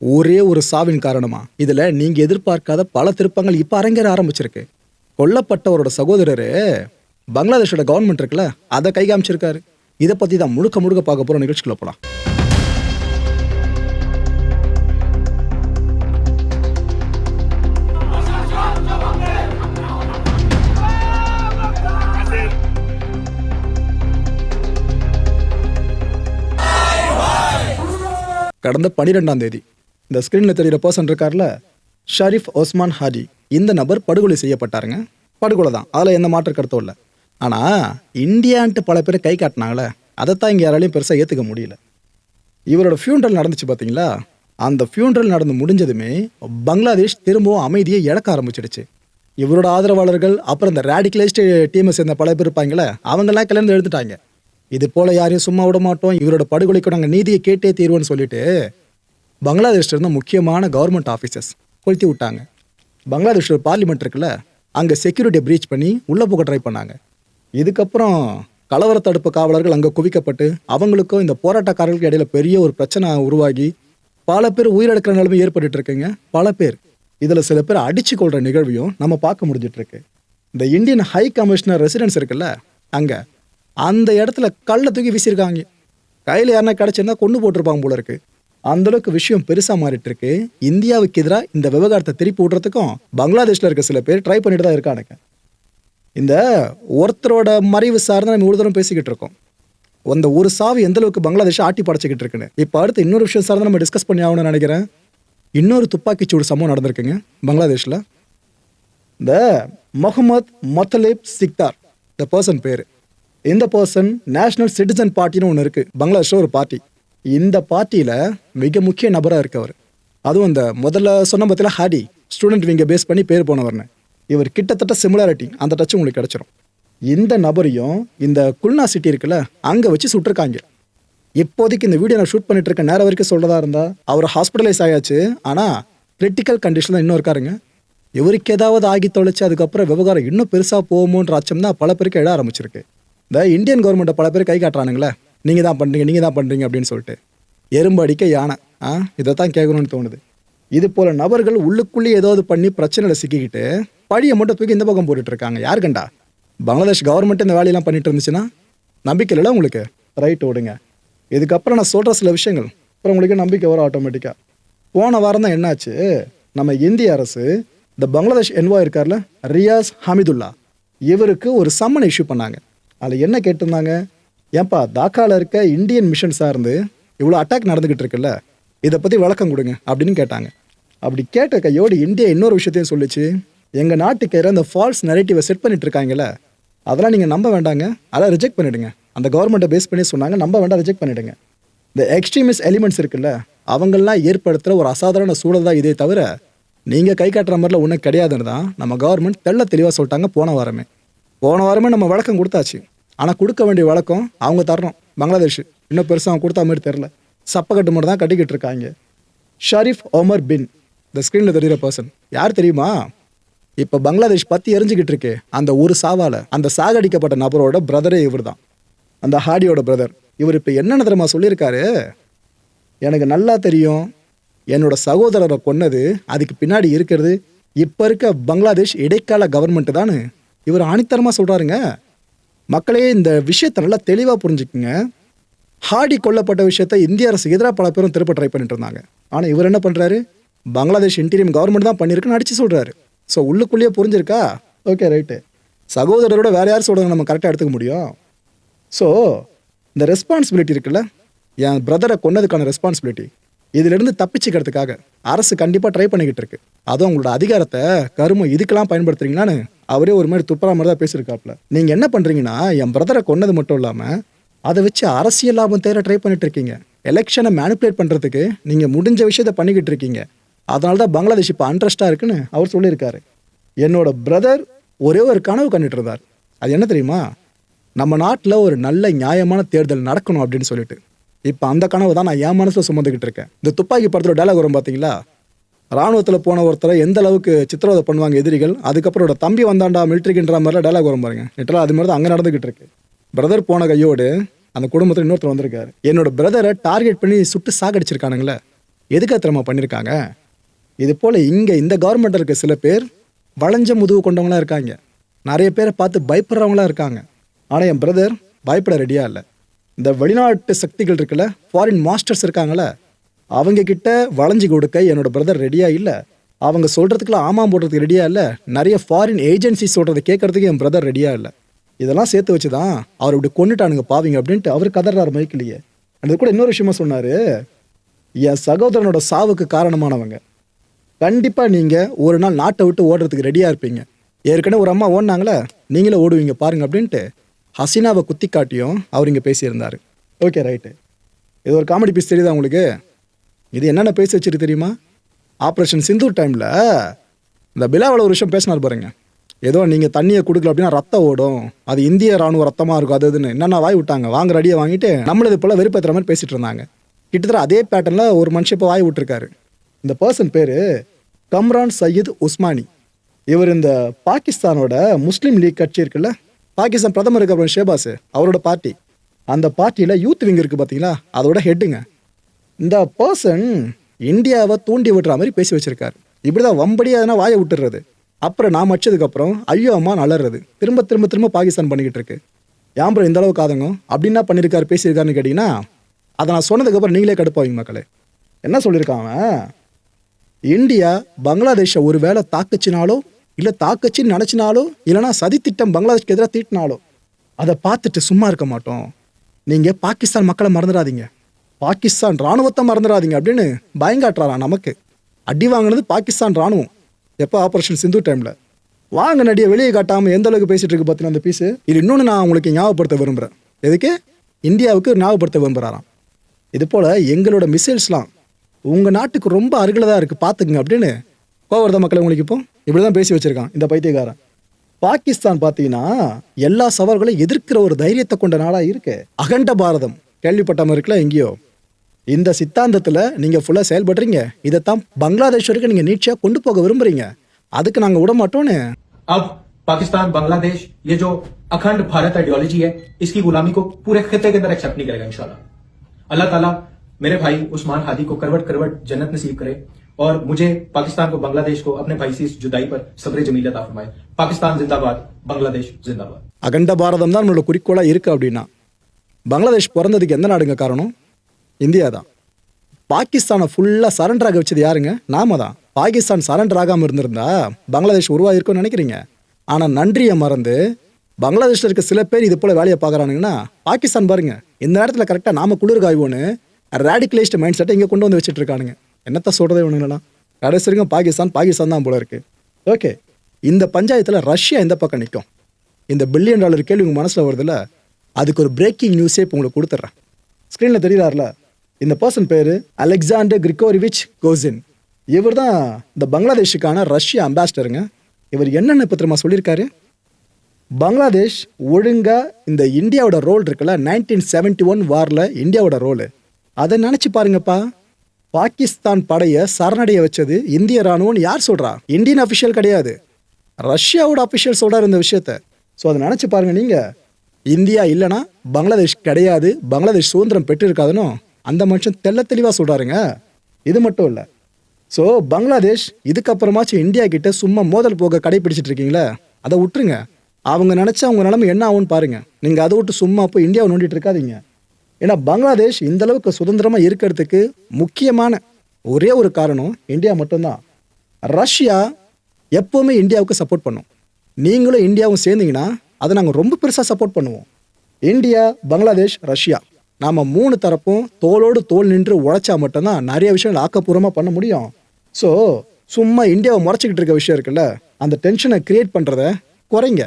ஒரே ஒரு சாவின் காரணமா? இதுல நீங்க எதிர்பார்க்காத பல திருப்பங்கள் இப்ப அரங்கேற ஆரம்பிச்சிருக்கு. கொல்லப்பட்டவரோட சகோதரரு பங்களாதேஷோட கவர்மெண்ட் இருக்குல்ல அதை கை காமிச்சிருக்காரு. இதை பத்தி தான் முழுக்க முழுக்க பார்க்க போற நிகழ்ச்சிக்குள்ள போலாம். கடந்த பனிரெண்டாம் தேதி இந்த ஸ்க்ரீனில் தெரிகிற பர்சன் இருக்கார்ல ஷரீஃப் ஒஸ்மான் ஹாஜி. இந்த நபர் படுகொலை செய்யப்பட்டாருங்க. படுகொலை தான். அதில் எந்த மாற்று கருத்தும் இல்லை. ஆனால் இந்தியான்ட்டு பல பேர் கை காட்டினாங்களே அதைத்தான் இங்கே யாராலையும் பெருசாக ஏற்றுக்க முடியல. இவரோட ஃபியூன்ரல் நடந்துச்சு பார்த்தீங்களா அந்த ஃபியூன்ரல் நடந்து முடிஞ்சதுமே பங்களாதேஷ் திரும்பவும் அமைதியை இழக்க ஆரம்பிச்சிடுச்சு. இவரோட ஆதரவாளர்கள் அப்புறம் இந்த ரேடிகலைஸ்டு டீமை சேர்ந்த பல பேர் இருப்பாங்களே அவங்கெல்லாம் கிளர்ந்து எழுந்துட்டாங்க இது போல் யாரையும் சும்மா விட மாட்டோம். இவரோட படுகொலைக்கு நாங்கள் நீதியை கேட்டே தீர்வோன்னு சொல்லிட்டு பங்களாதேஷில் இருந்த முக்கியமான கவர்மெண்ட் ஆஃபீஸர்ஸ் கொளுத்தி விட்டாங்க. பங்களாதேஷ் பார்லிமெண்ட் இருக்குல்ல அங்கே செக்யூரிட்டியை ப்ரீச் பண்ணி உள்ளே போக ட்ரை பண்ணாங்க. இதுக்கப்புறம் கலவர தடுப்பு காவலர்கள் அங்கே குவிக்கப்பட்டு அவங்களுக்கும் இந்த போராட்டக்காரர்களுக்கு இடையில பெரிய ஒரு பிரச்சனை உருவாகி பல பேர் உயிரிழக்கிற நிலைமை ஏற்பட்டு இருக்குங்க. பல பேர். இதில் சில பேர் அடிச்சு கொள்கிற நிகழ்வையும் நம்ம பார்க்க முடிஞ்சிட்டு இருக்கு. இந்த இந்தியன் ஹை கமிஷனர் ரெசிடென்ஸ் இருக்குல்ல அங்கே. அந்த இடத்துல கல்லை தூக்கி வீசியிருக்காங்க. கையில் யாருன்னா கிடச்சிருந்தா கொண்டு போட்டிருப்பாங்க போல இருக்குது அந்தளவுக்கு விஷயம் பெருசா மாறிட்டு இருக்கு இந்தியாவுக்கு எதிராக இந்த விவகாரத்தை திருப்பி விடுறதுக்கும் பங்களாதேஷ்ல இருக்க சில பேர் ட்ரை பண்ணிட்டு தான் இருக்கானுங்க. இந்த ஒருத்தரோட மறைவு சார்ந்து நம்ம இவ்வளோ தூரம் பேசிக்கிட்டு இருக்கோம். அந்த ஒரு சாவு எந்த அளவுக்கு பங்களாதேஷ் ஆட்டி படைச்சிக்கிட்டு இருக்குன்னு. இப்போ அடுத்து இன்னொரு விஷயம் சார்ந்து நம்ம டிஸ்கஸ் பண்ணி ஆகணும்னு நினைக்கிறேன். இன்னொரு துப்பாக்கிச்சூடு சம்பவம் நடந்திருக்குங்க பங்களாதேஷில். இந்த முகமது மொத்தலேப் சிக்தார் இந்த பர்சன் பேர். இந்த பர்சன் நேஷனல் சிட்டிசன் பார்ட்டின்னு ஒன்று இருக்குது பங்களாதேஷில் ஒரு பார்ட்டி இந்த பார்ட்டியில் மிக முக்கிய நபராக இருக்கவர். அதுவும் இந்த முதல்ல சொன்ன பற்றில ஹாடி. ஸ்டூடெண்ட் விங்கை பேஸ் பண்ணி பேர் போனவர்னு. இவர் கிட்டத்தட்ட சிமிலாரிட்டி அந்த டச் உங்களுக்கு கிடச்சிரும். இந்த நபரையும் இந்த குல்னா சிட்டி இருக்குல்ல அங்கே வச்சு சுட்டிருக்காங்க. இப்போதைக்கு இந்த வீடியோ நான் ஷூட் பண்ணிட்டு இருக்க நேரம் வரைக்கும் சொல்றதா இருந்தா அவர் ஹாஸ்பிட்டலைஸ் ஆயாச்சு. ஆனால் கிரிட்டிக்கல் கண்டிஷன் தான் இன்னும் இருக்காருங்க. இவருக்கு ஏதாவது ஆகி தொலைச்சு அதுக்கப்புறம் விவகாரம் இன்னும் பெருசாக போகுமோன்ற அச்சம் தான் பல பேருக்கு எழ ஆரம்பிச்சிருக்கு. இந்த இந்தியன் கவர்மெண்ட்டை பல பேர் கை காட்டுறானுங்களே. நீங்கள் தான் பண்ணுறீங்க நீங்கள் தான் பண்ணுறீங்க அப்படின்னு சொல்லிட்டு எறும்பு அடிக்க யானை. ஆ இதை தான் கேட்கணும்னு தோணுது. இது போல் நபர்கள் உள்ளுக்குள்ளேயே ஏதாவது பண்ணி பிரச்சனையில் சிக்கிக்கிட்டு பழியை மட்டும் தூக்கி இந்த பக்கம் போட்டுட்டு இருக்காங்க. யார் கண்டா? பங்களாதேஷ் கவர்மெண்ட் இந்த வேலையெல்லாம் பண்ணிட்டு இருந்துச்சுன்னா நம்பிக்கை இல்லை உங்களுக்கு? ரைட் ஓடுங்க. இதுக்கப்புறம் நான் சொல்கிற சில விஷயங்கள். அப்புறம் உங்களுக்கு நம்பிக்கை வரும் ஆட்டோமேட்டிக்காக போன வாரம் தான் என்னாச்சு? நம்ம இந்திய அரசு இந்த பங்களாதேஷ் என்வா இருக்கார்ல ரியாஸ் ஹமிதுல்லா இவருக்கு ஒரு சம்மன் இஷ்யூ பண்ணாங்க. அதில் என்ன கேட்டிருந்தாங்க? ஏன்பா தாக்கால இருக்க இந்தியன் மிஷன் சார்ந்து இவ்வளோ அட்டாக் நடந்துக்கிட்டு இருக்குல்ல இதை பற்றி விளக்கம் கொடுங்க அப்படின்னு கேட்டாங்க. அப்படி கேட்ட கையோடு இந்தியா இன்னொரு விஷயத்தையும் சொல்லிச்சு. எங்கள் நாட்டுக்கு அந்த ஃபால்ஸ் நெரேட்டிவை செட் பண்ணிட்டு இருக்காங்கல்ல அதெல்லாம் நீங்கள் நம்ப வேண்டாங்க. அதெல்லாம் ரிஜெக்ட் பண்ணிடுங்க. அந்த கவர்மெண்ட்டை பேஸ் பண்ணி சொன்னாங்க நம்ப வேண்டாம் ரிஜெக்ட் பண்ணிடுங்க. இந்த எக்ஸ்ட்ரீமிஸ்ட் எலிமெண்ட்ஸ் இருக்குல்ல அவங்கெல்லாம் ஏற்படுத்துகிற ஒரு அசாதாரண சூழல் தான் இதே தவிர நீங்கள் கை காட்டுற மாதிரில ஒன்றும் கிடையாதுன்னு தான் நம்ம கவர்மெண்ட் தெள்ள தெளிவாக சொல்லிட்டாங்க போன வாரமே. போன வாரமே நம்ம வழக்கம் கொடுத்தாச்சு. ஆனால் கொடுக்க வேண்டிய வழக்கம் அவங்க தரணும். பங்களாதேஷ். இன்னும் பெருசாக அவங்க கொடுத்தா மாதிரி தெரில சப்பக்கட்டு மட்டும் தான் கட்டிக்கிட்டு இருக்காங்க. ஷரீஃப் ஒமர் பின் இந்த ஸ்க்ரீனில் தெரிகிற பர்சன் யார் தெரியுமா? இப்போ பங்களாதேஷ் பற்றி எரிஞ்சுக்கிட்டு இருக்கு. அந்த ஒரு சாவால் அந்த சாகடிக்கப்பட்ட நபரோட பிரதரே இவர் தான் அந்த ஹாடியோட பிரதர் இவர் இப்போ என்னென்ன தெரியுமா சொல்லியிருக்காரு? எனக்கு நல்லா தெரியும். என்னோட சகோதரரை கொன்னது அதுக்கு பின்னாடி இருக்கிறது. இப்போ இருக்க பங்களாதேஷ் இடைக்கால கவர்மெண்ட்டு தான் இவர் ஆணித்தரமாக சொல்கிறாருங்க மக்களே இந்த விஷயத்தை நல்லா தெளிவாக புரிஞ்சுக்குங்க. ஹாடி கொல்லப்பட்ட விஷயத்த இந்திய அரசு எதிராக பல பேரும் திருப்ப ட்ரை பண்ணிட்டு இருந்தாங்க. ஆனால் இவர் என்ன பண்ணுறாரு பங்களாதேஷ் இன்டீரியம் கவர்மெண்ட் தான் பண்ணியிருக்குன்னு அடிச்சு சொல்கிறாரு ஸோ உள்ளுக்குள்ளேயே புரிஞ்சிருக்கா? ஓகே ரைட்டு சகோதரரோட வேறு யார் சொல்கிறாங்க நம்ம கரெக்டாக எடுத்துக்க முடியும்? ஸோ இந்த ரெஸ்பான்சிபிலிட்டி இருக்குல்ல? என் பிரதரை கொன்னதுக்கான ரெஸ்பான்சிபிலிட்டி இதிலிருந்து தப்பிச்சுக்கிறதுக்காக அரசு கண்டிப்பாக ட்ரை பண்ணிக்கிட்டு இருக்கு. அதுவும் உங்களோட அதிகாரத்தை கருமம் இதுக்கெல்லாம் பயன்படுத்துறீங்களான்னு அவரே ஒரு மாதிரி துப்புறா மாதிரி தான் பேசியிருக்காப்ல நீங்கள் என்ன பண்ணுறீங்கன்னா என் பிரதரை கொன்னது மட்டும் இல்லாமல் அதை வச்சு அரசியல் லாபம் தேர ட்ரை பண்ணிட்டு இருக்கீங்க. எலெக்ஷனை மேனிப்புலேட் பண்ணுறதுக்கு நீங்கள் முடிஞ்ச விஷயத்த பண்ணிக்கிட்டு இருக்கீங்க. அதனால தான் பங்களாதேஷ் இப்போ அன்ட்ரஸ்டாக இருக்குன்னு அவர் சொல்லியிருக்காரு. என்னோட பிரதர் ஒரே ஒரு கனவு கண்டுட்டு இருந்தார். அது என்ன தெரியுமா? நம்ம நாட்டில் ஒரு நல்ல நியாயமான தேர்தல் நடக்கணும் அப்படின்னு சொல்லிட்டு. இப்போ அந்த கனவு தான் நான் என் மனசில் சுமந்துக்கிட்டு இருக்கேன். இந்த துப்பாக்கி படத்தில் டைலாக் வரும் பார்த்தீங்களா ராணுவத்தில் போன ஒருத்தரை எந்த அளவுக்கு சித்திரவதை பண்ணுவாங்க எதிரிகள் அதுக்கப்புறம் அவரோட தம்பி வந்தாண்டா மிலிட்ரிக்குன்ற மாதிரிலாம் டைலாக் வரும் பாருங்க. லிட்டரலாக அது மாதிரி தான் அங்கே நடந்துக்கிட்டு இருக்கு. பிரதர் போன கையோடு அந்த குடும்பத்தில் இன்னொருத்தர் வந்திருக்காரு. என்னோட பிரதரை டார்கெட் பண்ணி சுட்டு சாகடிச்சிருக்கானுங்களே. எதுக்கு திறமை பண்ணியிருக்காங்க இது போல் இங்கே இந்த கவர்மெண்ட்டில் இருக்க சில பேர் வளைஞ்ச முதுகு கொண்டவங்களாம் இருக்காங்க. நிறைய பேரை பார்த்து பயப்படுறவங்களாம் இருக்காங்க. ஆனால் என் பிரதர் பயப்பட ரெடியாக இல்லை. இந்த வெளிநாட்டு சக்திகள் இருக்குல்ல ஃபாரின் மாஸ்டர்ஸ் இருக்காங்களே அவங்க கிட்ட வளைஞ்சு கொடுக்க என்னோட பிரதர் ரெடியாக இல்லை. அவங்க சொல்கிறதுக்குலாம் ஆமாம் போடுறதுக்கு ரெடியாக இல்லை. நிறைய ஃபாரின் ஏஜென்சி சொல்கிறத கேட்கறதுக்கு என் பிரதர் ரெடியாக இல்லை. இதெல்லாம் சேர்த்து வச்சு தான் அவர் இப்படி கொண்டுட்டானுங்க பாவிங்க அப்படின்ட்டு அவர் கதறாரு மைக்கிலேயே. அது கூட இன்னொரு விஷயமா சொன்னார். என் சகோதரனோட சாவுக்கு காரணமானவங்க. கண்டிப்பாக நீங்கள் ஒரு நாள் நாட்டை விட்டு ஓடுறதுக்கு ரெடியாக இருப்பீங்க. ஏற்கனவே ஒரு அம்மா ஓடினாங்களே நீங்களே ஓடுவீங்க பாருங்க அப்படின்ட்டு ஹசீனாவை குத்தி காட்டியும் அவர் இங்கே பேசியிருந்தார். ஓகே ரைட்டு இது ஒரு காமெடி பீஸ் தெரியுதா உங்களுக்கு? இது என்னென்ன பேசி வச்சிருக்கு தெரியுமா? ஆப்ரேஷன் சிந்தூர் டைமில் இந்த பிலாவில் ஒரு விஷயம் பேசினார் பாருங்க. ஏதோ நீங்கள் தண்ணியை கொடுக்கல அப்படின்னா ரத்தம் ஓடும். அது இந்திய ராணுவ ரத்தமாக இருக்கும் அது இதுன்னு. என்னென்ன வாய் விட்டாங்க? வாங்குற அடியை வாங்கிட்டு நம்மளது போல் வெறுப்பேற்றுற மாதிரி பேசிட்டு இருந்தாங்க. கிட்டத்தட்ட அதே பேட்டர்னில் ஒரு மனுஷன் இப்போ வாய் விட்டுருக்காரு. இந்த பர்சன் பேர் கம்ரான் சையீத் உஸ்மானி. இவர் இந்த பாகிஸ்தானோட முஸ்லீம் லீக் கட்சி இருக்குல்ல? பாகிஸ்தான் பிரதமர் இருக்க ஷேபாஸ் அவரோட பார்ட்டி அந்த பார்ட்டியில் யூத் விங் இருக்குது பார்த்தீங்களா அதோட ஹெட்டுங்க இந்த பர்சன் இந்தியாவை தூண்டி விடுற மாதிரி பேசி வச்சிருக்காரு. இப்படி தான் வம்படியாக வாயை விட்டுறது. அப்புறம் நான் மச்சதுக்கப்புறம் ஐயோ அம்மா அலறது திரும்ப திரும்ப திரும்ப பாகிஸ்தான் பண்ணிக்கிட்டு இருக்கு. ஏன் இந்த அளவுக்கு ஆதங்கம்? அப்படின்னா பண்ணியிருக்காரு பேசியிருக்காருன்னு கேட்டிங்கன்னா அதை நான் சொன்னதுக்கப்புறம் நீங்களே கடுப்பாவீங்க மக்களே. என்ன சொல்லியிருக்கான் அவன்? இந்தியா பங்களாதேஷை ஒரு வேளை தாக்குச்சினாலோ இல்லை தாக்குச்சின்னு நினச்சினாலோ இல்லைனா சதித்திட்டம் பங்களாதேஷ்க்கு எதிராக தீட்டினாலோ அதை பார்த்துட்டு சும்மா இருக்க மாட்டோம். நீங்கள் பாகிஸ்தான் மக்களை மறந்துடாதீங்க. பாகிஸ்தான் ராணுவத்தை மறந்துடாதீங்க அப்படின்னு பயங்காட்டுறாராம் நமக்கு. அடி வாங்கினது பாகிஸ்தான் ராணுவம் எப்போ ஆப்ரேஷன் சிந்து டைமில் வாங்க நடியை வெளியே காட்டாமல் எந்த அளவுக்கு பேசிகிட்டு இருக்கு பார்த்தீங்கன்னா அந்த பீஸு இது இன்னொன்று நான் உங்களுக்கு ஞாபகப்படுத்த விரும்புகிறேன் எதுக்கு? இந்தியாவுக்கு ஞாபகப்படுத்த விரும்புகிறாராம் இது போல் எங்களோட மிசைல்ஸ்லாம் உங்கள் நாட்டுக்கு ரொம்ப அருகில் தான் இருக்குது பார்த்துக்குங்க அப்படின்னு கோவர்த மக்களை உங்களுக்கு இப்போ இப்படி தான் பேசி வச்சுருக்கான் இந்த பைத்தியக்காரன். பாகிஸ்தான் பார்த்தீங்கன்னா எல்லா சவால்களையும் எதிர்க்கிற ஒரு தைரியத்தை கொண்ட நாடாக இருக்கு. அகண்ட பாரதம். கேள்விப்பட்டாமல் இருக்கல எங்கேயோ? இந்த சித்தாந்தத்தில் நீங்கள் ஃபுல்லாக செயல்படுறீங்க இதைத்தான் பங்களாதேஷ் வரைக்கும் நீங்கள் நீட்சியாக கொண்டு போக விரும்புறீங்க அதுக்கு நாங்கள் விட மாட்டோன்னு अब पाकिस्तान बांग्लादेश ये जो अखंड भारत आइडियोलॉजी है इसकी गुलामी को पूरे खत्ते के अंदर एक्सेप्ट नहीं करेगा इंशाल्लाह अल्लाह ताला मेरे भाई उस्मान हादी को करवट करवट जन्नत नसीब करे और मुझे पाकिस्तान को बांग्लादेश को अपने भाई से इस जुदाई पर सब्र जमील अता फरमाए पाकिस्तान जिंदाबाद बांग्लादेश जिंदाबाद அகண்ட பாரதம் தான் நம்மளோட குறிக்கோளாக இருக்குது அப்படின்னா பங்களாதேஷ் பிறந்ததுக்கு எந்த நாடுங்க காரணம் இந்தியா தான் பாகிஸ்தானை ஃபுல்லாக சரண்டராக வச்சது யாருங்க? நாம தான் பாகிஸ்தான் சரண்டர் ஆகாமல் இருந்திருந்தா பங்களாதேஷ் உருவாகிருக்கும்னு நினைக்கிறீங்க. ஆனால் நன்றியை மறந்து பங்களாதேஷில் இருக்க சில பேர் இது போல் வேலையை பார்க்குறானுங்கன்னா பாகிஸ்தான் பாருங்க இந்த நேரத்தில் கரெக்டாக நாம குளிர் காய்வோன்னு ரேடிகலைஸ்ட் மைண்ட் செட்டை இங்கே கொண்டு வந்து வச்சுட்டு இருக்கானுங்க. என்னத்த சொல்கிறதே ஒன்றுங்களா கடைசி வரைக்கும் பாகிஸ்தான் பாகிஸ்தான் தான் போல இருக்குது ஓகே இந்த பஞ்சாயத்தில் ரஷ்யா எந்த பக்கம் நிற்கும் இந்த பில்லியன் டாலர் கேள்வி உங்கள் மனசில் வருதுல்ல? அதுக்கு ஒரு பிரேக்கிங் நியூஸே இப்போ உங்களுக்கு கொடுத்துட்றேன் ஸ்க்ரீனில் தெரியுறாருல? இந்த பர்சன் பேர் அலெக்சாண்டர் கிரிகோரிவிச் கோசின் இவர் தான் இந்த பங்களாதேஷுக்கான ரஷ்ய அம்பாசிடருங்க இவர் என்னென்ன இப்போ சொல்லியிருக்காரு? பங்களாதேஷ் ஒழுங்கா இந்த இந்தியாவோட ரோல் இருக்குல்ல நைன்டீன் செவன்டி ஒன் வாரில் இந்தியாவோட ரோலு அதை நினச்சி பாருங்கப்பா. பாகிஸ்தான் படையை சரணடைய வச்சது இந்திய ராணுவம்னு யார் சொல்கிறா இந்தியன் அஃபிஷியல் கிடையாது. ரஷ்யாவோட அஃபிஷியல் சொல்கிறார் இந்த விஷயத்த. ஸோ அதை நினச்சி பாருங்கள் நீங்கள் இந்தியா இல்லைன்னா பங்களாதேஷ் கிடையாது. பங்களாதேஷ் சுதந்திரம் பெற்றிருக்காதுன்னு அந்த மனுஷன் தெள்ள தெளிவாக சொல்கிறாருங்க இது மட்டும் இல்லை. ஸோ பங்களாதேஷ் இதுக்கப்புறமாச்சும் இந்தியா கிட்ட சும்மா மோதல் போக கடைபிடிச்சிட்டு இருக்கீங்களே அதை விட்டுருங்க. அவங்க நினச்சா அவங்க நிலமை என்ன ஆகும்னு பாருங்கள் நீங்கள் அதை விட்டு சும்மா போய் இந்தியாவை நோண்டிட்டு இருக்காதீங்க. ஏன்னா பங்களாதேஷ் இந்த அளவுக்கு சுதந்திரமாக இருக்கிறதுக்கு முக்கியமான ஒரே ஒரு காரணம் இந்தியா மட்டும்தான். ரஷ்யா எப்போவுமே இந்தியாவுக்கு சப்போர்ட் பண்ணும். நீங்களும் இந்தியாவும் சேர்ந்தீங்கன்னா அதை நாங்கள் ரொம்ப பெருசாக சப்போர்ட் பண்ணுவோம். India Bangladesh Russia. நாம் மூணு தரப்பும் தோளோடு தோல் நின்று உழைச்சா மட்டும்தான் நிறைய விஷயங்கள் ஆக்கப்பூர்வமாக பண்ண முடியும். ஸோ சும்மா இந்தியாவை முறைச்சிக்கிட்டு இருக்க விஷயம் இருக்குல்ல அந்த டென்ஷனை கிரியேட் பண்ணுறத குறைங்க.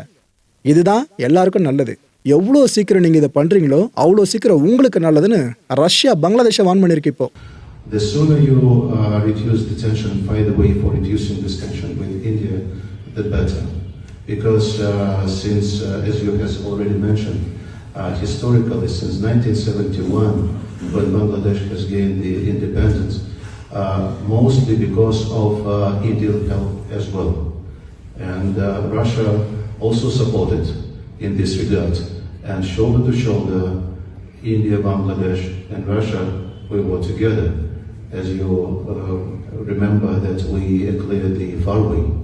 இதுதான் எல்லாருக்கும் நல்லது. எவ்வளோ சீக்கிரம் நீங்கள் இதை பண்ணுறீங்களோ அவ்வளோ சீக்கிரம் உங்களுக்கு நல்லதுன்னு ரஷ்யா பங்களாதேஷை வான் பண்ணியிருக்கு இப்போ. The sooner you uh, reduce the tension, find a way for reducing this tension with India, the better. Because uh, since, uh, as you has already mentioned, uh, historically since 1971, when Bangladesh has gained the independence, uh, mostly because of uh, Indian help as well. And uh, Russia also supported in this regard. And shoulder to shoulder, India, Bangladesh, and Russia, we were together. As you uh, remember that we cleared the Farway.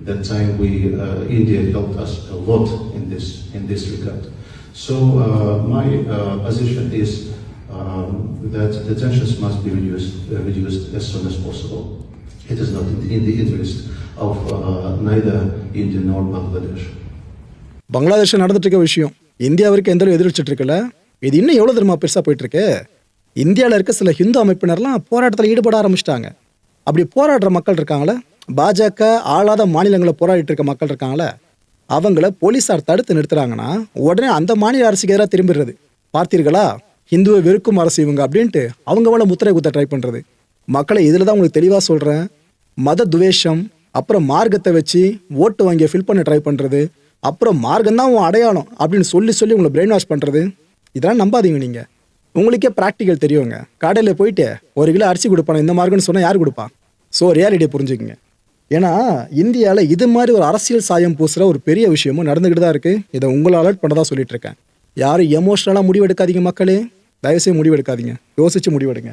That time we, uh, India helped us a lot in this, in this regard. So uh, my uh, position is um, that the tensions must be reduced, uh, reduced as soon as possible. It is not in the, interest of uh, neither India nor Bangladesh. பங்களாதேஷில் நடந்துட்டு இருக்க விஷயம். இந்தியாவிற்கு எந்த அளவு எதிர்ச்சிட்டு இருக்குல்ல இது இன்னும் எவ்வளோ தெரியுமா பெருசாக போயிட்டு இருக்கு இந்தியாவில் இருக்க சில ஹிந்து அமைப்பினர்லாம் போராட்டத்தில் ஈடுபட ஆரம்பிச்சிட்டாங்க. அப்படி போராடுற மக்கள் இருக்காங்களே? பாஜக ஆளாத மாநிலங்களில் போராடிட்டு இருக்க மக்கள் இருக்காங்களே? அவங்கள போலீஸார் தடுத்து நிறுத்துறாங்கன்னா உடனே அந்த மாநில அரசுக்கு எதிராக திரும்பிடுறது. பார்த்தீர்களா? ஹிந்துவை வெறுக்கும் அரசு இவங்க அப்படின்ட்டு அவங்க மேலே முத்திரை குத்த ட்ரை பண்ணுறது மக்களை இதில் தான் உங்களுக்கு தெளிவாக சொல்கிறேன் மத துவேஷம் அப்புறம் மார்க்கத்தை வச்சு ஓட்டு வாங்கிய ஃபில் பண்ண ட்ரை பண்ணுறது அப்புறம் மார்க்கம் தான் உன் அடையாளம் அப்படின்னு சொல்லி சொல்லி உங்களை பிரெயின் வாஷ் பண்ணுறது இதெல்லாம் நம்பாதீங்க நீங்கள் உங்களுக்கே ப்ராக்டிக்கல் தெரியுங்க. கடையில் போயிட்டு ஒரு கிலோ அரிசி கொடுப்பானே இந்த மார்க்குன்னு சொன்னால் யார் கொடுப்பா? ஸோ ரியாலிட்டியை புரிஞ்சுக்குங்க. ஏன்னா இந்தியாவில் இது மாதிரி ஒரு அரசியல் சாயம் பூசுகிற ஒரு பெரிய விஷயமும் நடந்துக்கிட்டு தான் இருக்குது இதை உங்களை அலர்ட் பண்ணதாக சொல்லிட்டு இருக்கேன். யாரும் எமோஷ்னலாக முடிவெடுக்காதீங்க மக்களே. தயவுசெய்து முடிவெடுக்காதீங்க. யோசிச்சு முடிவெடுங்க.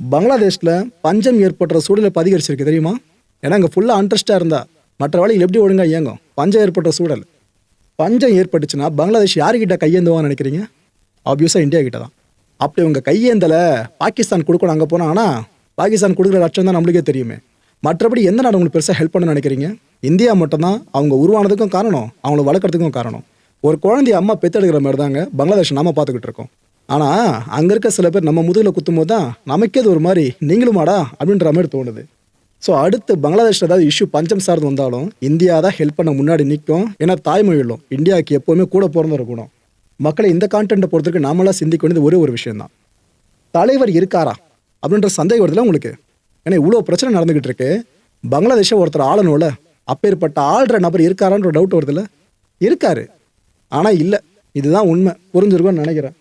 பங்களாதேஷில் பஞ்சம் ஏற்படுற சூழலை பதிகரிச்சிருக்கு தெரியுமா? ஏன்னா அங்கே ஃபுல்லாக அன்ட்ரெஸ்டாக இருந்தால் மற்ற வழிகள் எப்படி ஒழுங்கா இயங்கும்? பஞ்சம் ஏற்பட்ட சூழல். பஞ்சம் ஏற்பட்டுச்சுன்னா பங்களாதேஷ் யாருக்கிட்ட கையேந்துவான்னு நினைக்கிறீங்க? ஆப்வியஸாக இந்தியா கிட்ட தான். அப்படி உங்கள் கையேந்தலை பாகிஸ்தான் கொடுக்கணும் அங்கே போனால் ஆனால் பாகிஸ்தான் கொடுக்குற லட்சம் தான் நம்மளுக்கே தெரியுமே. மற்றபடி எந்த நாடு உங்களுக்கு பெருசாக ஹெல்ப் பண்ண நினைக்கிறீங்க? இந்தியா மட்டும்தான் அவங்க உருவானதுக்கும் காரணம் அவங்கள வளர்க்குறதுக்கும் காரணம். ஒரு குழந்தைய அம்மா பெற்றெடுக்கிற மாதிரி தாங்க பங்களாதேஷ் நாம பார்த்துக்கிட்டு இருக்கோம். ஆனால் அங்கே இருக்க சில பேர் நம்ம முதுகில் குத்தும் போது தான் நமக்கே அது ஒரு மாதிரி நீங்களுமாடா? அப்படின்ற மாதிரி தோணுது. ஸோ அடுத்து பங்களாதேஷில் ஏதாவது இஷ்யூ பஞ்சம் சார்ந்து வந்தாலும் இந்தியா தான் ஹெல்ப் பண்ண முன்னாடி நிற்கும். ஏன்னா தாய்மொழியிலும் இந்தியாவுக்கு எப்போவுமே கூட பிறந்த இருக்கணும் மக்களை இந்த கான்டென்ட்டை பொறுத்தவரைக்கும் நாமளாக சிந்திக்க வேண்டியது ஒரே ஒரு விஷயம்தான். தலைவர் இருக்காரா? அப்படின்ற சந்தேகம் வருதுல உங்களுக்கு? ஏன்னா இவ்வளோ பிரச்சனை நடந்துகிட்டு இருக்கு பங்களாதேஷை ஒருத்தர் ஆளணும்ல அப்பேற்பட்ட ஆள்ற நபர் இருக்காரான்ற டவுட் வருதுல்ல? இருக்காரு. ஆனால் இல்லை இதுதான் உண்மை. புரிஞ்சிருக்கும்னு நினைக்கிறேன்.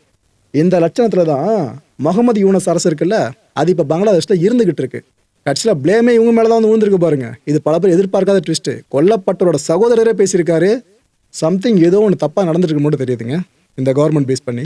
இந்த லட்சணத்தில் தான் முகமது யூனஸ் அரசு இருக்குல்ல அது இப்போ பங்களாதேஷில் இருந்துகிட்டு இருக்கு கட்சியில் பிளேமே இவங்க மேலே தான் வந்து விழுந்திருக்கு பாருங்க. இது பல பேர் எதிர்பார்க்காத ட்விஸ்ட்டு கொல்லப்பட்டவரோட சகோதரரே பேசியிருக்காரு. சம்திங் ஏதோ ஒன்று தப்பாக நடந்துருக்கு மட்டும் தெரியுதுங்க. இந்த கவர்மெண்ட் பேஸ் பண்ணி.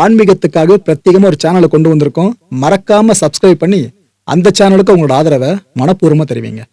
ஆன்மீகத்துக்காக பிரத்யேகமா ஒரு சேனலை கொண்டு வந்திருக்கோம். மறக்காம சப்ஸ்கிரைப் பண்ணி அந்த சேனலுக்கு உங்களோட ஆதரவை மனப்பூர்வமாக தெரிவிங்க.